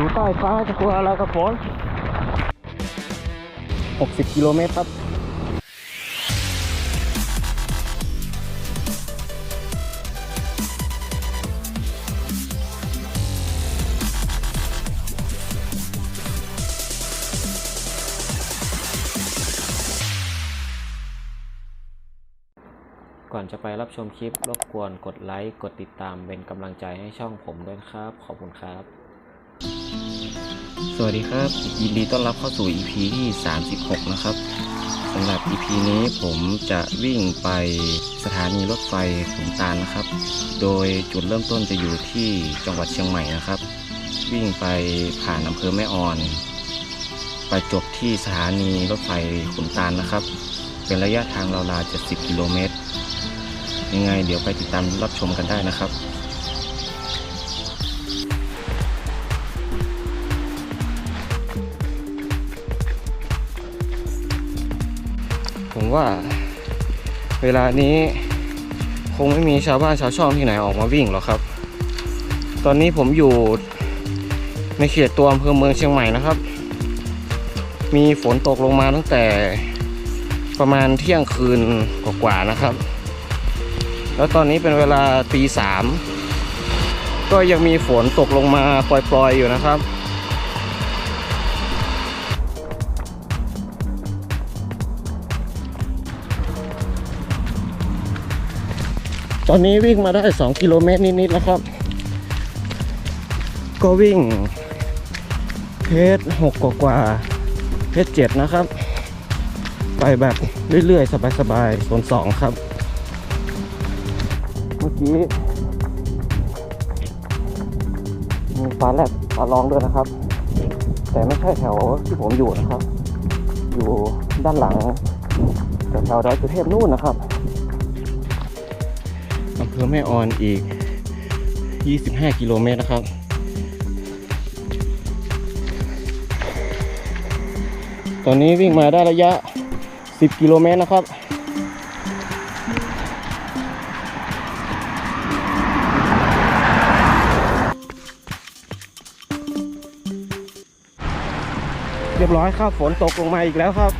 อยู่ใต้ฟ้าจะกลัวอะไรกับฝน60 กิโลเมตรครับก่อนจะไปรับชมคลิป รบกวนกดไลค์ กดติดตามเป็นกำลังใจให้ช่องผมด้วยครับ ขอบคุณครับ สวัสดีครับ ยินดีต้อนรับเข้าสู่ EP ที่ 36 นะครับสำหรับ EP นี้ผมจะวิ่งไปสถานีรถไฟขุนตาลนะครับ โดยจุดเริ่มต้นจะอยู่ที่จังหวัดเชียงใหม่นะครับ วิ่งไปผ่านอำเภอแม่ออน ไปจบที่สถานีรถไฟขุนตาลนะครับ เป็นระยะทางราวๆ70กิโลเมตรยังไงเดี๋ยวไปติดตามรับชมกันได้นะครับ ว่า เวลานี้คงไม่มีชาวบ้านชาวช่องที่ไหนออกมาวิ่งหรอกครับ ตอนนี้ผมอยู่ในเขตตัวอำเภอเมืองเชียงใหม่นะครับ มีฝนตกลงมาตั้งแต่ประมาณเที่ยงคืนกว่าๆนะครับ แล้วตอนนี้เป็นเวลาตีสามก็ยังมีฝนตกลงมาปล่อยๆอยู่นะครับ ตอนนี้วิ่งมาได้ 2 กิโลเมตรนิดๆแล้วครับ ก็วิ่งเพจหกกว่าเพจเจ็ดนะครับ ไปแบบเรื่อยๆ สบายๆโซนสองครับ เมื่อกี้มีฟ้าแลบฟ้าร้องด้วยนะครับ แต่ไม่ใช่แถวที่ผมอยู่นะครับ อยู่ด้านหลังแถวแถวดอยสุเทพนู่นนะครับ อำเภอแม่ออนอีก 25 กิโลเมตรนะครับ ตอนนี้วิ่งมาได้ระยะ 10 กิโลเมตรนะครับเรียบร้อยครับฝนตกลงมาอีกแล้วครับ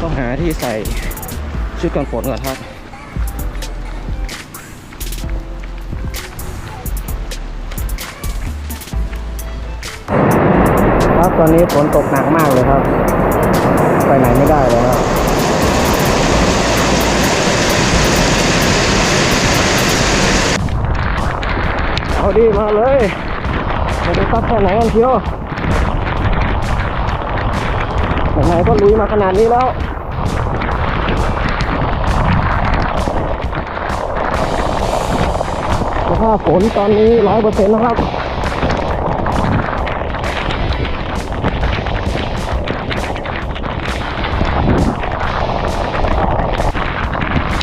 ต้องหาที่ใส่ ชุดกันฝนก่อนครับครับตอนนี้ฝนตกหนักมากเลยครับ ไปไหนไม่ได้เลยครับเอาดีมาเลยม่ได้ซักแค่ไหนกันเชียวไหนก็ลุยมาขนาดนี้แล้ว ภาพฝนตอนนี้ร้อยเปอร์เซ็นต์นะครับ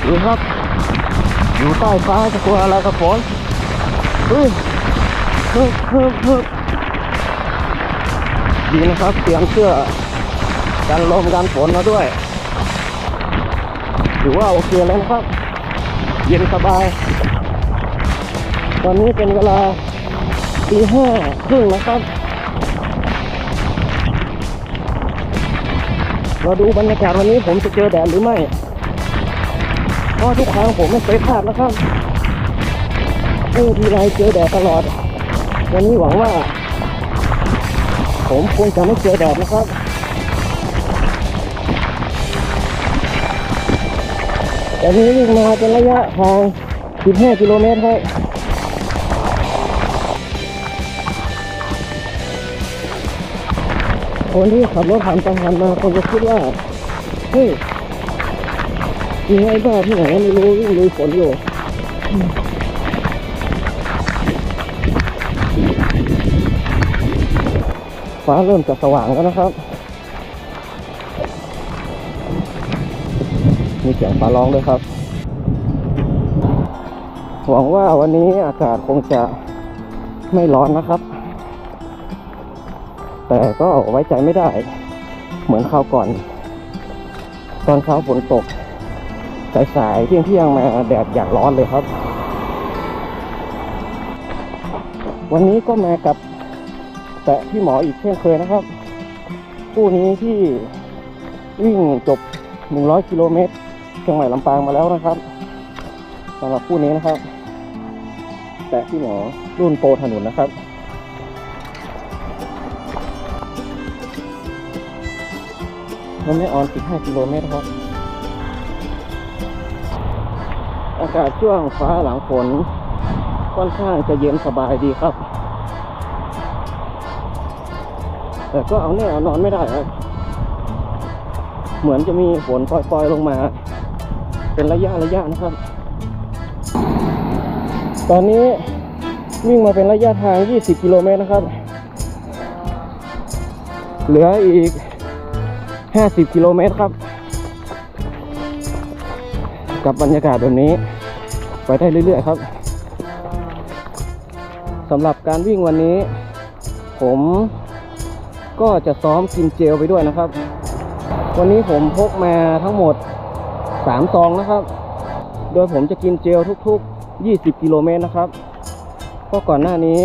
ดูครับ อยู่ใต้ฟ้าจะกลัวอะไรกับฝนเฮ้ยเฮ้ยเฮ้ยดีนะครับเตรียมเสื้อกันลมกันฝนมาด้วยถือว่าโอเคแล้วนะครับ เย็นสบาย ตอนนี้เป็นเวลาตีห้าครึ่งนะครับ เราดูบรรยากาศวันนี้ผมจะเจอแดดหรือไม่เพราะทุกครั้งผมไม่เคยพลาดนะครับวิ่งทีไรเจอแดดตลอด วันนี้หวังว่า ผมคงจะไม่เจอแดดนะครับแต่นี้วิ่งมาเป็นระยะทาง15กิโลเมตรครับ คนที่ขับรถผ่านไปผ่านมาคงจะคิดว่า เฮ้ยมีไอ้บ้าที่ไหนไม่รู้วิ่งลุยฝนอยู่ฟ้าเริ่มจะสว่างแล้วนะครับ มีเสียงฟ้าร้องด้วยครับ หวังว่าวันนี้อากาศคงจะไม่ร้อนนะครับ แต่ก็ไว้ใจไม่ได้ เหมือนคราวก่อน ตอนเช้าฝนตก สายๆเที่ยงเที่ยงๆมาแดดอย่างร้อนเลยครับ วันนี้ก็มากับแตะพี่หมออีกเช่นเคยนะครับคู่นี้ที่วิ่งจบ 100 กิโลเมตรเชียงใหม่ลำปางมาแล้วนะครับสำหรับคู่นี้นะครับ แตะพี่หมอรุ่นโปรถนนนะครับ มันไม่ออน 15 กิโลเมตรครับ อากาศช่วงฟ้าหลังฝนค่อนข้างจะเย็นสบายดีครับ แต่ก็เอาแน่เอานอนไม่ได้ครับ เหมือนจะมีฝนปล่อยๆลงมา เป็นระยะระยะนะครับ ตอนนี้วิ่งมาเป็นระยะทาง 20 กิโลเมตรนะครับ เหลืออีก 50 กิโลเมตรครับ กับบรรยากาศแบบนี้ ไปได้เรื่อยๆครับสำหรับการวิ่งวันนี้ ผมก็จะซ้อมกินเจลไปด้วยนะครับ วันนี้ผมพกมาทั้งหมด 3 ซองนะครับ โดยผมจะกินเจลทุก ๆ 20 กิโลเมตรนะครับเพราะก่อนหน้านี้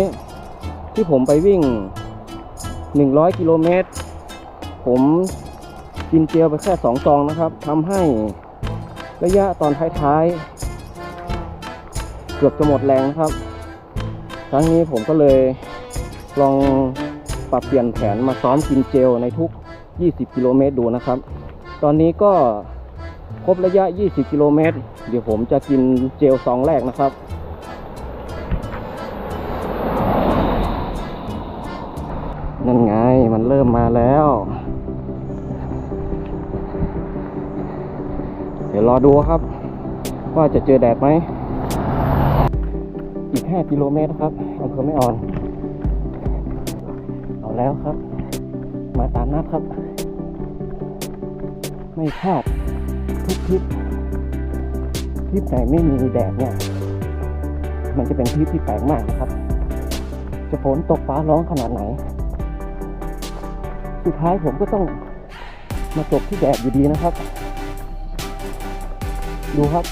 ที่ผมไปวิ่ง 100 กิโลเมตร ผม กินเจลไปแค่2ซองนะครับทำให้ระยะตอนท้ายๆ เกือบจะหมดแรงนะครับ ครั้งนี้ผมก็เลยลองปรับเปลี่ยนแผนมาซ้อมกินเจลในทุก 20 กิโลเมตรดูนะครับ ตอนนี้ก็ครบระยะ 20 กิโลเมตร เดี๋ยวผมจะกินเจลซองแรกนะครับนั่นไงมันเริ่มมาแล้ว ยวรอดูครับ ว่าจะเจอแดดไหม อีก 5 กิโลเมตรครับอำเภอไม่อ่อน เอาแล้วครับ มาตามนัดครับ ไม่พลาดทุกทริปทริปไหนไม่มีแดดเนี่ย มันจะเป็นทริปที่แปลกมากนะครับ จะฝนตกฟ้าร้องขนาดไหน สุดท้ายผมก็ต้องมาจบที่แดดอยู่ดีนะครับ ดูครับ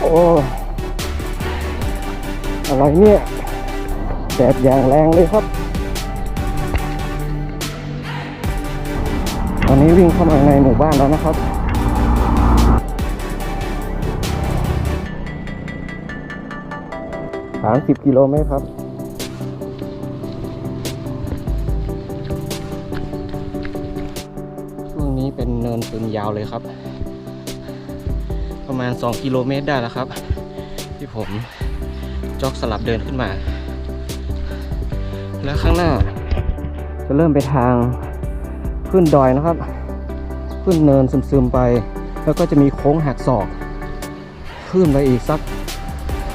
โอ้อะไรเนี่ยแดดอย่างแรงเลยครับ ตอนนี้วิ่งเข้ามาในหมู่บ้านแล้วนะครับสามสิบกิโลเมตรครับ ยาวเลยครับ ประมาณ 2 กิโลเมตรได้แล้วครับ ที่ผมจ็อกสลับเดินขึ้นมา แล้วข้างหน้า จะเริ่มไปทางขึ้นดอยนะครับ ขึ้นเนินซึมๆไป แล้วก็จะมีโค้งหักศอก ขึ้นไปอีกสัก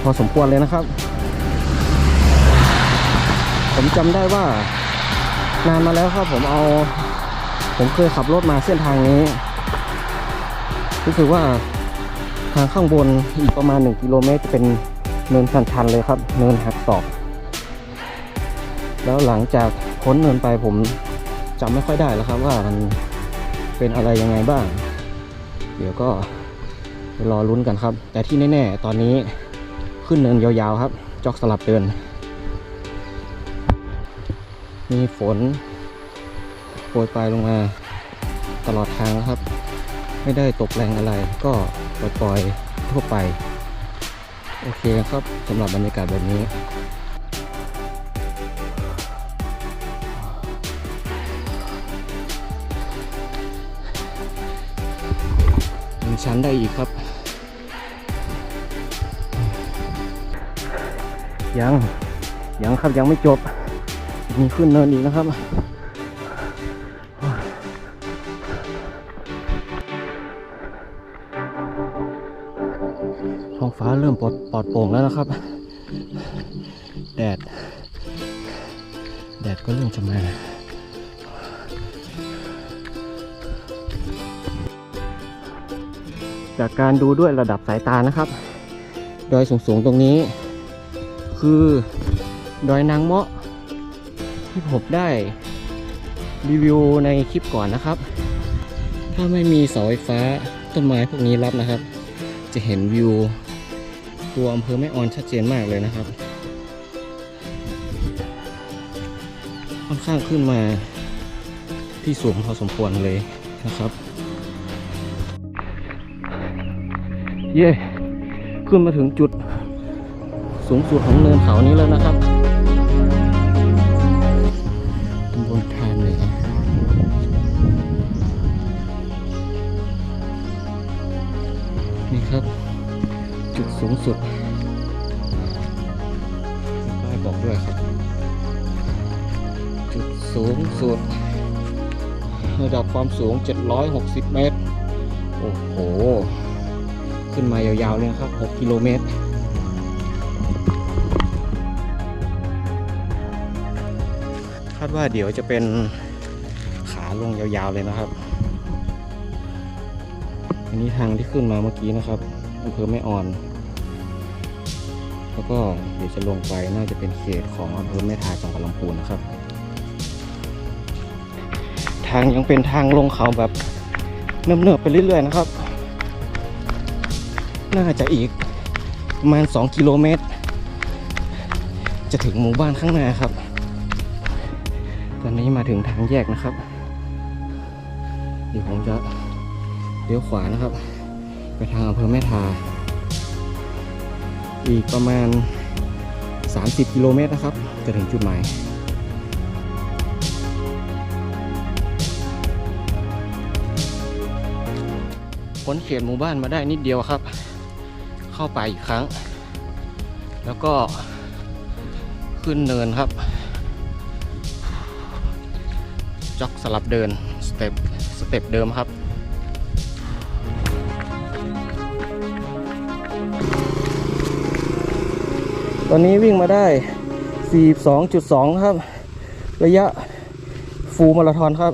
พอสมควรเลยนะครับ ผมจำได้ว่านานมาแล้วครับผมเอา ผมเคยขับรถมาเส้นทางนี้ รู้สึกว่าทางข้างบนอีกประมาณ 1 กิโลเมตรจะเป็นเนินชันๆเลยครับ เนินหักศอก แล้วหลังจากพ้นเนินไปผมจำไม่ค่อยได้แล้วครับว่ามันเป็นอะไรยังไงบ้าง เดี๋ยวก็รอลุ้นกันครับ แต่ที่แน่ๆ ตอนนี้ขึ้นเนินยาวๆครับ จอกสลับเดิน มีฝนโปรยปลายลงมาตลอดทางนะครับ ไม่ได้ตกแรงอะไร ก็ปล่อยๆทั่วไป โอเคครับสำหรับบรรยากาศแบบนี้ยังชั้นได้อีกครับ ยัง ยังครับยังไม่จบ มีขึ้นเนินอีกนะครับ เริ่มปลอดปลอดโปร่งแล้วนะครับ แดด แดดก็เริ่มจะมาจากการดูด้วยระดับสายตานะครับ ดอยสูงๆตรงนี้ คือดอยนางเมาะที่ผมได้รีวิวในคลิปก่อนนะครับ ถ้าไม่มีเสาไฟฟ้าต้นไม้พวกนี้รับนะครับ จะเห็นวิว ตัวอำเภอแม่ออนชัดเจนมากเลยนะครับ ค่อนข้างขึ้นมาที่สูงพอสมควรเลยนะครับ เย้ ขึ้นมาถึงจุดสูงสุดของเนินเขานี้แล้วนะครับ สุดป้ายบอกด้วยครับ จุดสูงสุด ระดับความสูง 760 เมตร โอ้โห ขึ้นมายาวๆเลยครับ 6 กิโลเมตรคาดว่าเดี๋ยวจะเป็นขาลงยาวๆเลยนะครับ อันนี้ทางที่ขึ้นมาเมื่อกี้นะครับอำเภอแม่ออน แล้วก็เดี๋ยวจะลงไปน่าจะเป็นเขตของอำเภอแม่ทายจังหวัดลำพูนนะครับ ทางยังเป็นทางลงเขาแบบเนิบๆไปเรื่อยๆนะครับ น่าจะอีกประมาณ 2 กิโลเมตร จะถึงหมู่บ้านข้างหน้าครับ ตอนนี้มาถึงทางแยกนะครับ เดี๋ยวผมจะเลี้ยวขวานะครับ ไปทางอำเภอแม่ทา อีกประมาณ 30 กิโลเมตรนะครับ จะถึงจุดหมายพ้นเขตหมู่บ้านมาได้นิดเดียวครับ เข้าไปอีกครั้ง แล้วก็ขึ้นเนินครับ จ็อกสลับเดิน สเต็ป สเต็ปเดิมครับ ตอนนี้วิ่งมาได้ 42.2 ครับ ระยะฟูมาราธอนครับ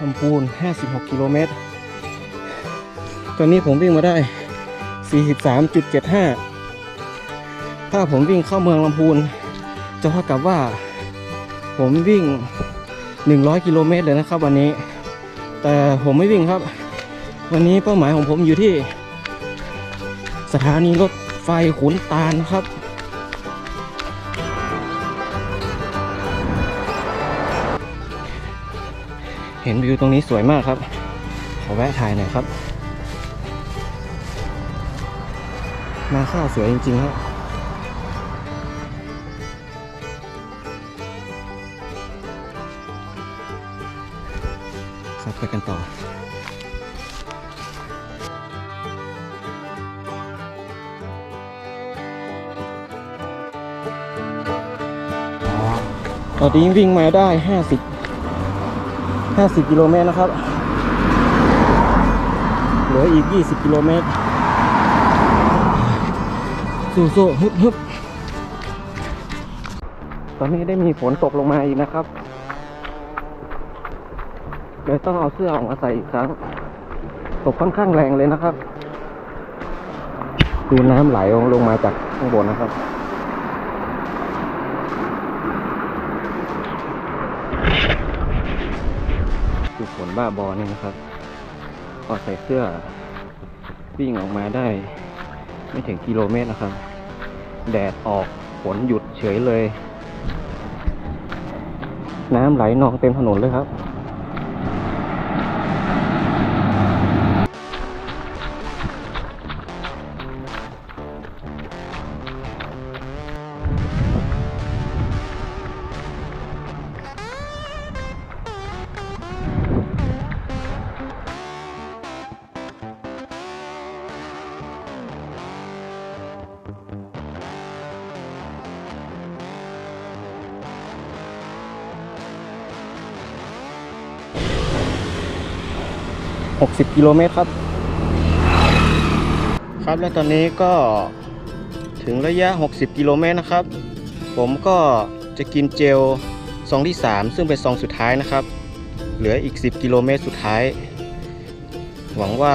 ลำพูน 56 กิโลเมตร ตอนนี้ผมวิ่งมาได้ 43.75 ถ้าผมวิ่งเข้าเมืองลำพูน จะเท่ากับว่า ผมวิ่ง 100 กิโลเมตรเลยนะครับ วันนี้ แต่ผมไม่วิ่งครับ วันนี้เป้าหมายของผมอยู่ที่ สถานีรถไฟขุนตาลครับเห็นวิวตรงนี้สวยมากครับ ขอแวะถ่ายหน่อยครับ นาข้าวสวยจริงๆครับ ไปกันต่อตอนนี้วิ่งมาได้ 50 50 กิโลเมตรนะครับ เหลืออีก 20 กิโลเมตร สู้ๆฮึบฮึบตอนนี้ได้มีฝนตกลงมาอีกนะครับ เลยต้องเอาเสื้อออกมาใส่อีกครั้ง ตกค่อนข้างแรงเลยนะครับ ดูน้ำไหลลงมาจากข้างบนนะครับคือฝนบ้าบอนี่นะครับพอใส่เสื้อวิ่งออกมาได้ ไม่ถึงกิโลเมตรนะครับ แดดออกฝนหยุดเฉยเลย น้ำไหลนองเต็มถนนเลยครับ 60 กิโลเมตรครับ ครับและตอนนี้ก็ถึงระยะ 60 กิโลเมตรนะครับ ผมก็จะกินเจลซองที่ 3 ซึ่งเป็นซองสุดท้ายนะครับ เหลืออีก 10 กิโลเมตรสุดท้าย หวังว่า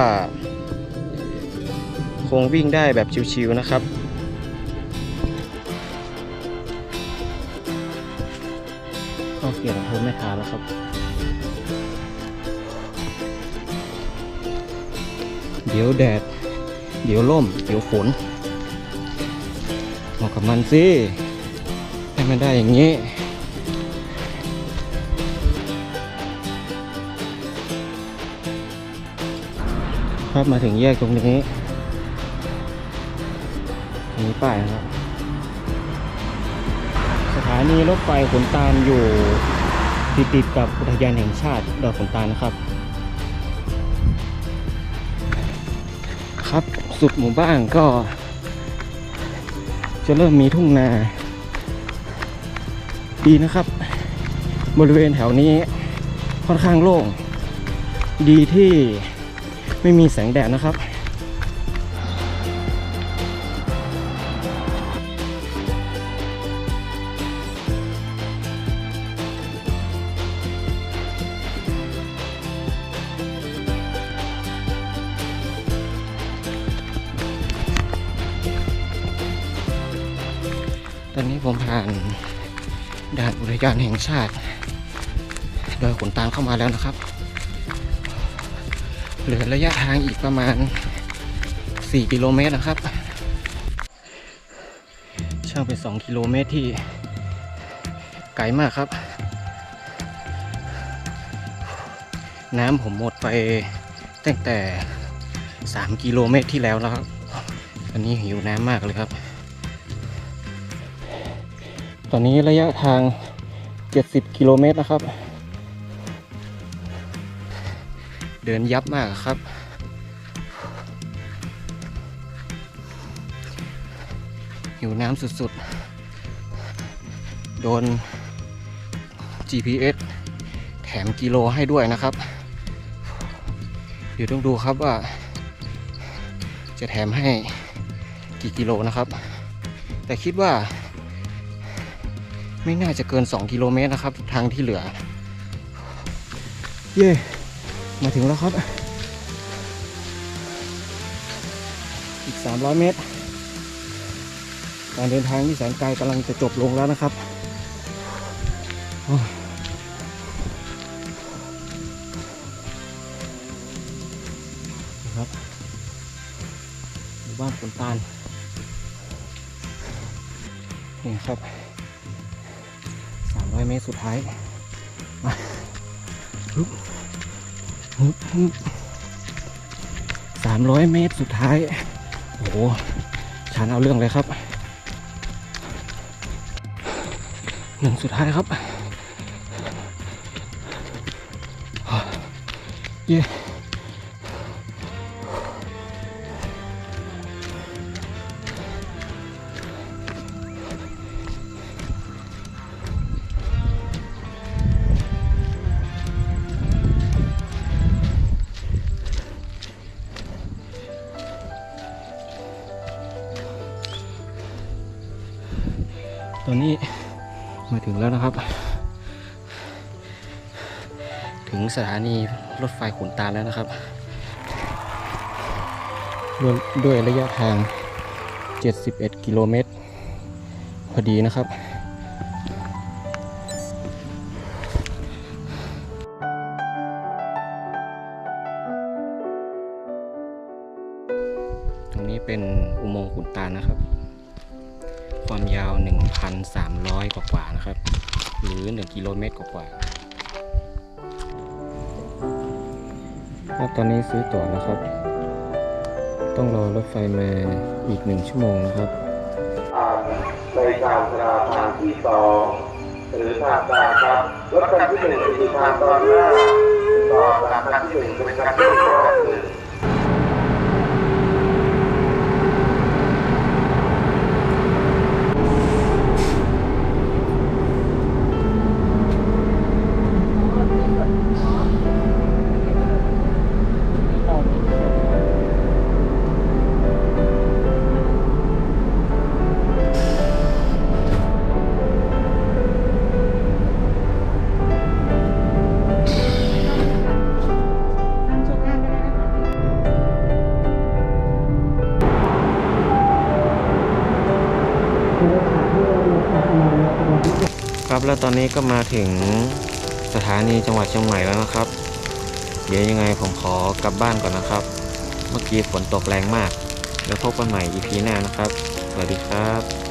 คงวิ่งได้แบบชิวๆนะครับต้องเปลี่เพิ่มไม่ทานแล้วครับ ดี๋ยวแดด เดี๋ยวล่ม เดี๋ยวฝนเอากับมันสิให้มันได้อย่างนี้ครับมาถึงแยกตรงนี้มีป้ายครับ สถานีรถไฟขนตาลอยู่ติดติดกับอุทยานแห่งชาติดอยขนตาลนะครับ ครับ สุดหมู่บ้านก็ จะเริ่มมีทุ่งนา ดีนะครับ บริเวณแถวนี้ค่อนข้างโล่ง ดีที่ไม่มีแสงแดดนะครับ ตอนนี้ผมผ่านด่านอุทยานแห่งชาติโดอยขนตาลเข้ามาแล้วนะครับ เหลือระยะทางอีกประมาณ 4 กิโลเมตรนะครับช่างเป็น 2 กิโลเมตรที่ไกลมากครับ น้ำผมหมดไปตั้งแต่ 3 กิโลเมตรที่แล้วแล้วครับ อันนี้หิวน้ำมากเลยครับ อนนี้ระยะทาง 70 กิโลเมตรนะครับ เดินยับมากครับ หิวน้ำสุดๆ โดน GPS แถมกิโลให้ด้วยนะครับ เดี๋ยวต้องดูครับว่า จะแถมให้กี่กิโลนะครับ แต่คิดว่า ไม่น่าจะเกิน 2 กิโลเมตรนะครับ ทางที่เหลือ เย่มาถึงแล้วครับ อีก 300 เมตร การเดินทางที่แสนไกลกำลังจะจบลงแล้วนะครับโอ้ยนี่ครับหมู่บ้านฝนตาลนี่ครับ เมตรสุดท้ายมาฮึบฮึบฮึบ300เมตรสุดท้าย โอ้โหชันเอาเรื่องเลยครับหนึ่งสุดท้ายครับเย้ สถานีรถไฟขุนตาลแล้วนะครับด้วยด้วยระยะทาง 71 กิโลเมตร พอดีนะครับตรงนี้เป็นอุโมงค์ขุนตาลนะครับ ความยาว 1,300 กว่าๆนะครับ หรือ 1 กิโลเมตรกว่าๆ ครับตอนนี้ซื้อตั๋วนะครับ ต้องรอรถไฟมาอีกหนึ่งชั่วโมงนะครับในการจราทางที่สองหรือทางการครับรถคันที่หนึ่งคือทางตอนหน้าต่อจากคันที่หนึ่งเป็นคันที่สอง ตอนนี้ก็มาถึงสถานีจังหวัดเชียงใหม่แล้วนะครับ เดี๋ยวยังไงผมขอกลับบ้านก่อนนะครับ เมื่อกี้ฝนตกแรงมาก แล้วพบกันใหม่ EP หน้านะครับ สวัสดีครับ